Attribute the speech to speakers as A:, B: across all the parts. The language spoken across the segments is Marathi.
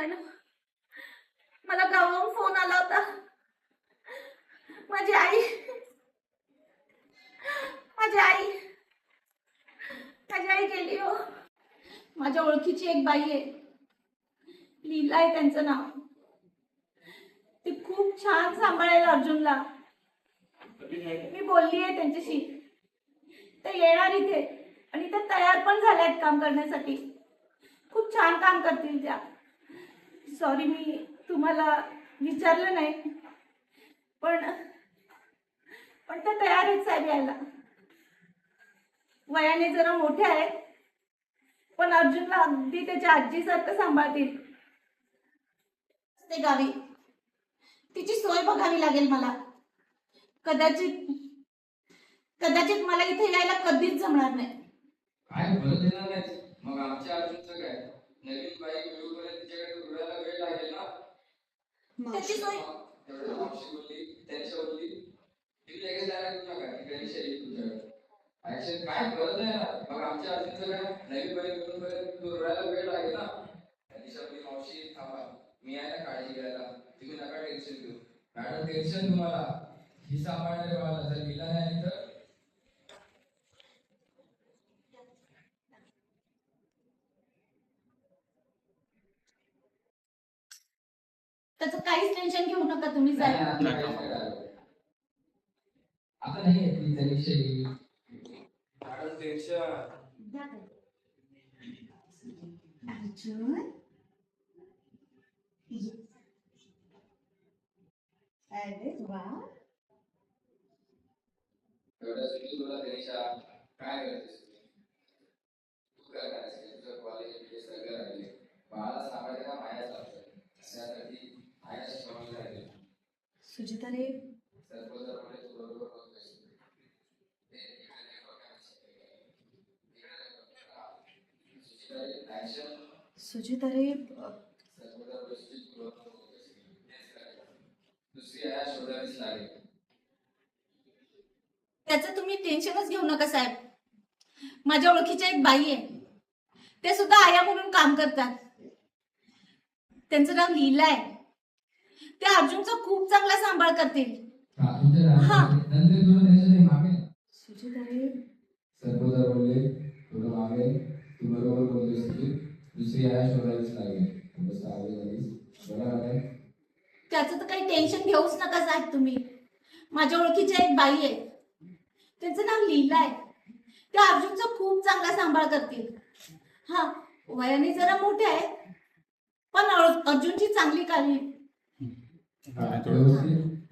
A: मॅडम मला गावाहून फोन आला होता. माझी आई. माझी आई. माझी आई गेली हो. माझ्या ओळखीची एक बाई आहे. लीला आहे त्यांचं नाव. ती खूप छान सांभाळेल अर्जुनला. मी बोलली आहे त्यांच्याशी. ते येणार इथे. आणि त्या तयार पण झाल्या आहेत काम करण्यासाठी. खूप छान काम करतील त्या. सॉरी मी तुम्हाला विचारलं नाही. पण पण त्या तयार आहेत साहेब यायला. वयाने जरा मोठे आहेत पण अर्जुनला अगदी त्याच्या आजीसारखं सांभाळतील. ते गावी. तिची सोय बघावी लागेल मला. कदाचित कदाचित मला इथे यायला कधीच जमणार नाही.
B: काय नाही मग आमच्या अर्जुनचं काय? नवीन बाईक मिळूपर्यंत तिच्याकडे डोळ्याला वेळ लागेल ना?
A: त्याची सोय.
B: तेवढं मावशी बोलली त्यांच्या बोलली. ती लगेच जायला करू नका ती कधी शेरी तुमच्याकडे. ऍक्शन काय करत नाही ना मग आमच्या काय? नवीन बाईक मिळूपर्यंत डोळ्याला वेळ लागेल ना? त्यांनी बोलली मावशी थांबा. मी आहे ना काळजी घ्यायला. तुम्ही नका टेन्शन घेऊ. मॅडम टेन्शन तुम्हाला. ही सांभाळणारे मला जर मिला नाही तर
A: त्याचं काहीच टेन्शन घेऊ नका तुम्ही
B: आता नाही येत त्या विषयी मॅडम टेन्शन
A: अर्जुन? अरे वा.
B: एवढ्या सुट्टी तुला देशा काय करतेस तू? काय करायचं तुझं कॉलेज सगळं राहिले बाळाला सांभाळायचं का माया त्यासाठी सुजिताने सुजिताने
A: त्याचं तुम्ही टेन्शनच घेऊ नका साहेब. माझ्या ओळखीच्या एक बाई आहे. ते सुद्धा आया म्हणून काम करतात. त्यांचं नाव लिहिलं आहे. ते अर्जुनचा खूप चांगला सांभाळ करतील.
B: हा, तुमच्या
A: हा.
B: नंतर तुला टेन्शन नाही मागे.
A: सुजिता रे
B: सरपंच बोलले थोडं मागे. तू बरोबर बोलतोस तुझी दुसरी आया शोधावीच लागेल. बस आगे झालीस बरोबर आहे
A: त्याचं तर काही टेन्शन घेऊच नका साहेब तुम्ही. माझ्या ओळखीच्या एक बाई आहे. त्यांचं नाव लीला आहे. ते अर्जुनचा खूप चांगला सांभाळ करतील. हा वयाने जरा मोठे आहे. पण अर- अर्जुनची चांगली काळजी
B: हा,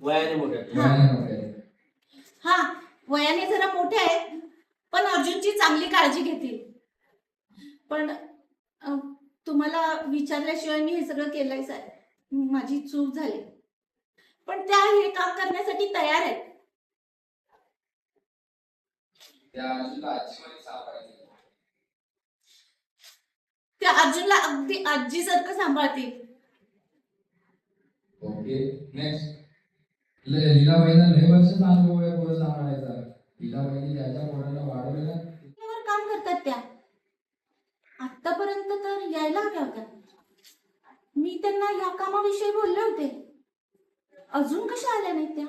C: वयाने मोठे
B: आहे.
A: हा. वयाने जरा मोठे आहेत पण अर्जुनची चांगली काळजी घेतील. पण तुम्हाला विचारल्याशिवाय मी हे सगळं केलंय साहेब. माझी चूक झाली. पण त्या हे काम करण्यासाठी तयार आहेत.
B: त्या अर्जुनला
A: अगदी आजीसारखं सांभाळतील.
B: ओके नेक्स्ट लीलाबाईंना लय वर्षाचा अनुभव आहे पुढे सांभाळायचा लीलाबाईंनी ज्याच्या पोराला वाढवलेला
A: वर काम करतात त्या? आतापर्यंत तर यायला हव्या होत्या. मी त्यांना या कामाविषयी बोलले होते. अजून कशा आल्या नाहीत त्या?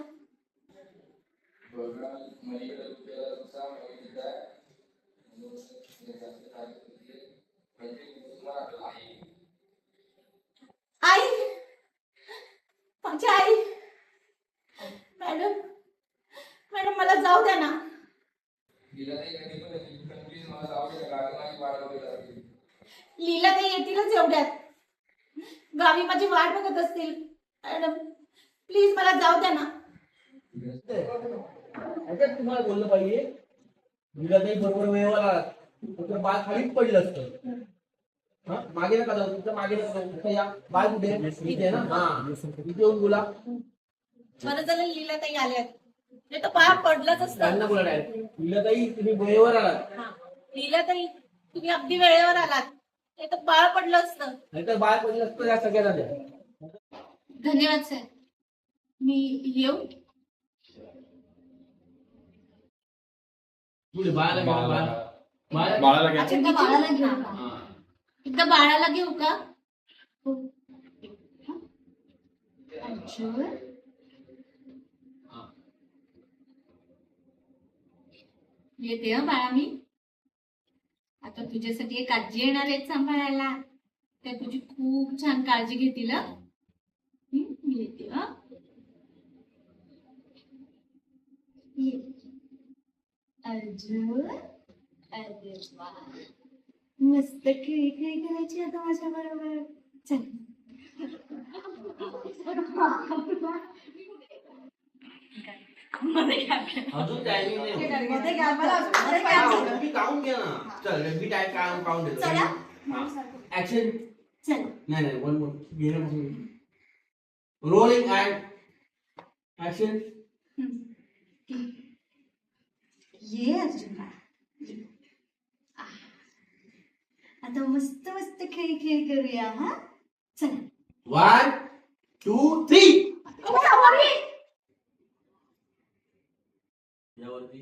B: बघा माहिती काय? म्हणजे तुम्हाला.
A: आई! माझी आई. मॅडम मॅडम मला जाऊ द्या ना.
B: लीलाताई.
A: लीला ते येतीलच एवढ्यात. गावी माझी वाट बघत असतील. मॅडम प्लीज मला जाऊ द्या ना.
C: तुम्हाला बोललं पाहिजे. काही बरोबर वेळेवर आला तुमचं बाळ खालीच पडलं असतं. मागे नका जाऊ तुमच्या मागे नका जाऊ. इथं या. बाळ कुठे? आहे? इथे आहे ना? हा. इथे येऊन बोला.
A: बरं झालं ताई नाही तर पाय पडलंच असतं.
C: त्यांना बोला डायरेक्ट मुलं ताई तुम्ही वेळेवर आलात.
A: हा. लीला ताई तुम्ही अगदी वेळेवर आलात. नाही तर बाळ पडलं असतं.
C: नाहीतर बाळ पडलं असतं या सगळ्यांना द्या.
A: धन्यवाद सर. मी येऊ?
C: पुढे बाळाला घ्या, बाळ बाळ
D: बाळाला घ्या
A: अच्छा, बाळाला. एकदा बाळाला घेऊ का? हो. अर्जुन येते हा बाळा मी. आता तुझ्यासाठी एक आजी येणार आहे सांभाळायला. त्या तुझी खूप छान काळजी घेतील येते हा. अर्जुन अरे वा. मस्त खेळी खेळी करायची आता माझ्या बरोबर चलमध्ये घ्या.
C: अजून टायमिंग नाही
A: मध्ये घ्या, मला अजून मध्ये घ्या.
C: तुम्ही काउंट घ्या ना. चल मी टाइम काय काउंट देतो.
A: चला.
C: ऍक्शन
A: चल.
C: नाही नाही वन वन गेल्यापासून रोलिंग अँड ऍक्शन
A: ये अर्जुन बाळा, ये. आता मस्त मस्त खेळ खेळ करूया हा? चला.
C: वन टू थ्री यावरती.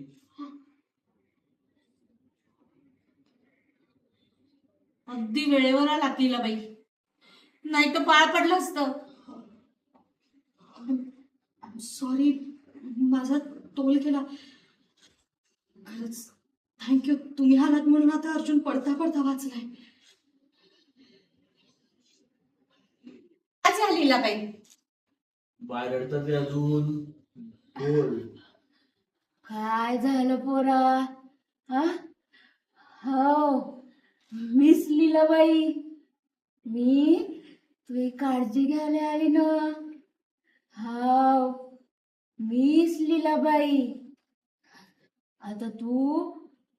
A: अगदी वेळेवर आला तिला बाई. नाही तर पाळ पडलं असतं. सॉरी माझा तोल केला खरंच थँक्यू तुम्ही आलात म्हणून आता अर्जुन पडता पडता वाचलाय.
C: अजून. बोल.
D: काय झालं पोरा? हा? हो. मिस लीलाबाई. मी तुझी काळजी घ्यायला आली ना. हाव मिस लीलाबाई. आता तू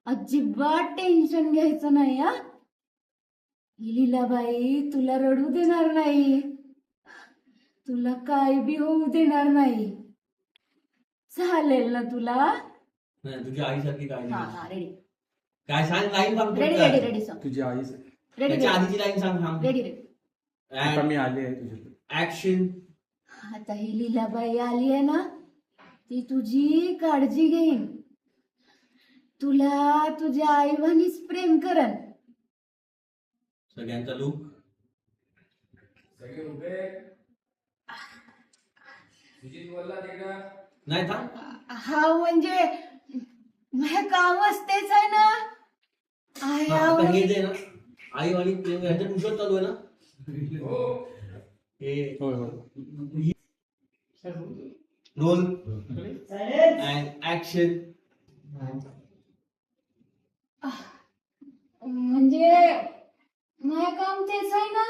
D: अजिबात टेन्शन घ्यायचं नाही हा. ही लीलाबाई तुला रडू देणार नाही. तुला काय बी होऊ देणार नाही. चालेल ना तुला?
C: नाही तुझ्या आईसारखी काळजी
D: हा
C: घे.
D: हा रेडी
C: काय सांग लाईन सांग
D: रेडी रेडी रेडी सॉंग.
E: तुझी आई
D: रेडी
C: त्याच्या आधीची लाईन सांग सांग.
D: रेडी रेडी
E: आता मी आले आहे
C: ऍक्शन
D: आता ही लीलाबाई आली आहे ना ती तुझी काळजी घेईन. तुला तुझ्या आईवानीच प्रेम करन
C: सगळ्यांचा लुक.
B: सगळे उभे. सुजित बोलला तिकडं.
C: नाही थांब.
D: हा म्हणजे माझं कामच तेच आहे ना. आई
C: हा, आता हे
D: आवडली.
C: जे ना आई आणि प्रेम यांचं ट्युशन चालू आहे ना?
B: हो.
C: हे
E: होय होय.
C: रोल. अँड ऍक्शन
D: म्हणजे माझं काम तेच आहे ना?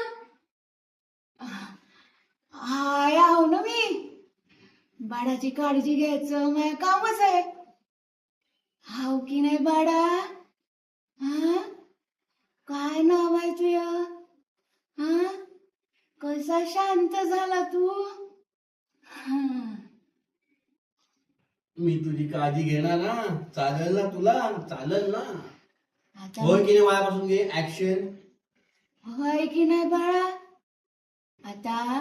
D: आया हो ना मी. बाळाची काळजी घ्यायचं माय कामच आहे. हाव की नाही बाळा? हा? काय नाव आहे तुया हा? कसा शांत झाला तू?
C: मी तुझी काळजी घेणार ना. चालेल ना तुला? चालेल ना? होय की नाही माझ्यापासून घे ऍक्शन
D: होय की नाही बाळा? आता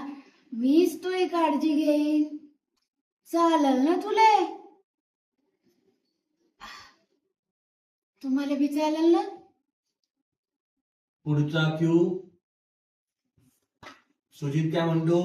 D: मीच तुझी काळजी घेईन. चालेल ना तुले? तुम्हाला बी चालेल ना?
C: पुढचा क्यू सुजित काय म्हणतो?